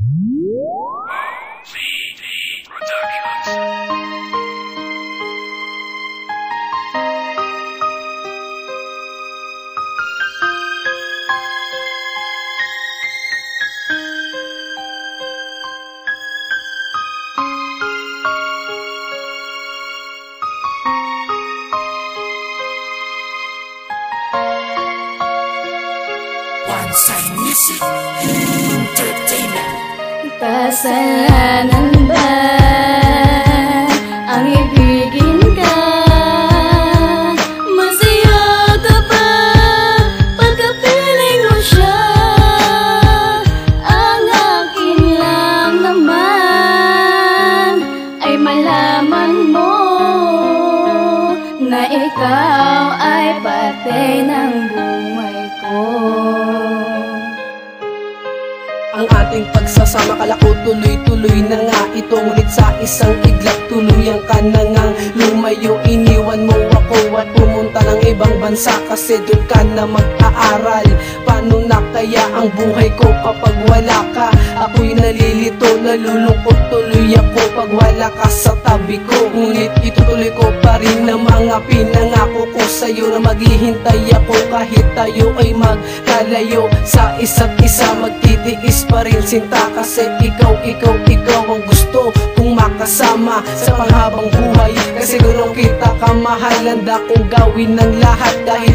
One Productions. Side music. Kasalanan ating pagsasama. Kalako tuloy-tuloy na nga ito Ngunit sa isang iglap tuluyang ka na ngang lumayo. Iniwan mo ako at pumunta ng ibang bansa Kasi doon ka na mag-aaral. Paano na kaya ang buhay ko kapag wala ka? Ako'y nalilito, nalulungkot tuloy ako Pag wala ka sa tabi ko. Ngunit itutuloy ko pa rin ang mga pinangako ko sa'yo Na maghihintay ako kahit tayo ay magkalayo Sa isa't isa magtitiis pa rin sinta Kasi ikaw, ikaw, ikaw ang gusto kong makasama Sa panghabang buhay. Kasi gurong kita ka mahal Handa kong gawin ng lahat Kahit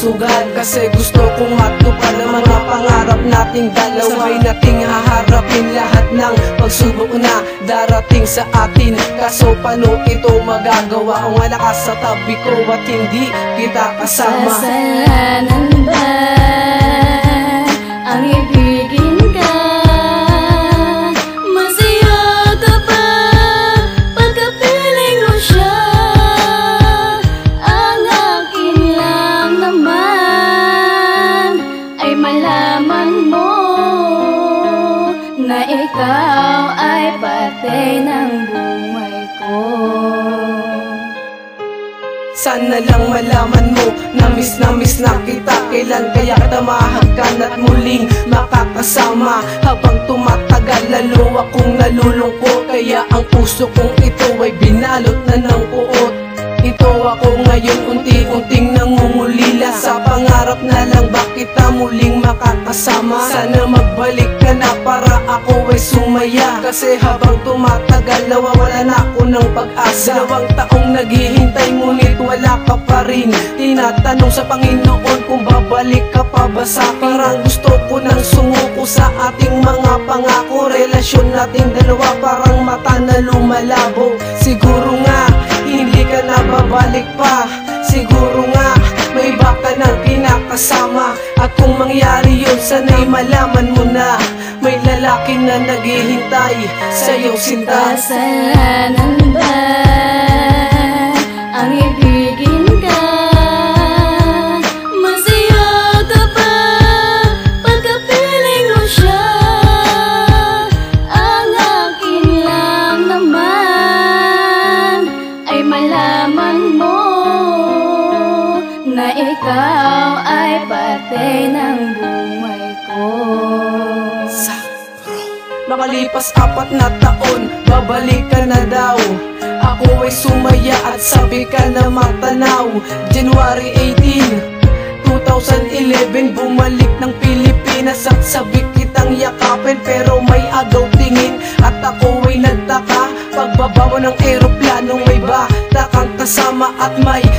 isugal Kasi gusto kong matupad ang mga pangarap nating dalawa. Sabay nating haharapin lahat ng pagsubok na darating sa atin. Kaso paano ito magagawa? Kung wala sa tabi ko at hindi kita kasama. Kasalanan ba ang ibigin malaman mo na ikaw ay patay ng buhay ko. Sana lang malaman mo na miss na miss na kita. Kailan kaya kita mahagkan at muling makakasama? Habang tumatagal lalo akong nalulungkot. Kaya ang puso kong ito ay binalot na ng puot Ito ako ngayon unti-unting nangungulila Sa pangarap na lang ba kita muling makakasama? Sana magbalik ka na para ako ay sumaya. Kasi habang tumatagal nawawala na ako ng pag-asa. Dalawang taong naghihintay ngunit wala ka pa rin. Tinatanong sa Panginoon kung babalik ka pa ba sa Parang gusto ko nang sumuko sa ating mga pangako. Relasyon nating dalawa parang mata na lumalabo babalik pa Siguro nga may iba ka nang kinakasama At kung mangyari yun sana'y malaman mo na. May lalaki na naghihintay sa iyong sinta Kasalanan ikaw ay patay ng buhay ko. Makalipas apat na taon, babalik ka na daw. Ako ay sumaya at sabi ka na matanaw. January 18, 2011 Bumalik ng Pilipinas at sabi kitang yakapin Pero may agaw tingin at ako ay nagtaka. Pagbaba mo ng eroplanong may bata kang kasama At may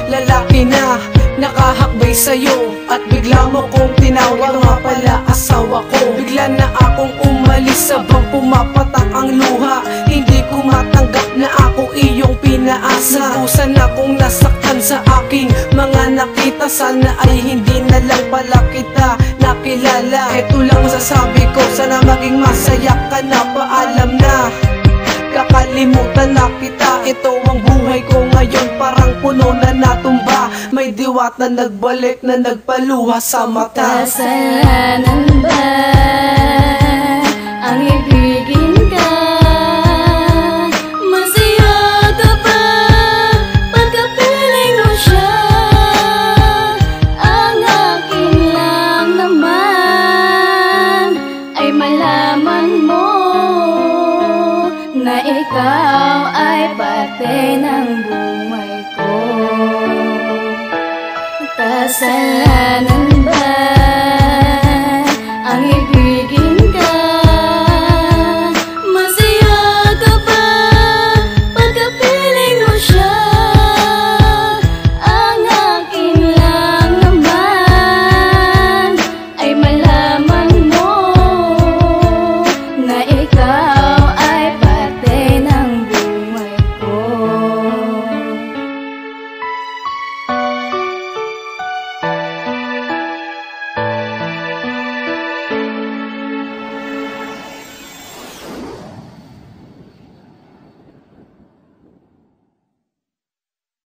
nakahakbay sa'yo. At bigla mo kong tinawag nga pala asawa ko. Bigla na akong umalis sabang pumapatak ang luha. Hindi ko matanggap na ako iyong pinaasa. Nakusan akong nasaktan sa aking mga nakita. Sana ay hindi na lang pala kita nakilala. Ito lang masasabi ko sana maging masaya ka na Paalam na. Kakalimutan na kita. Ito ang buhay ko ngayon Parang puno na natumba May diwat na nagbalik na nagpaluha sa mata Kasalanan ba ang ibigin ka? Masaya ka ba pagkapiling mo siya? Ang akin lang naman ay malaman mo Na ikaw ay parte ng buhay ko Kasalanan ba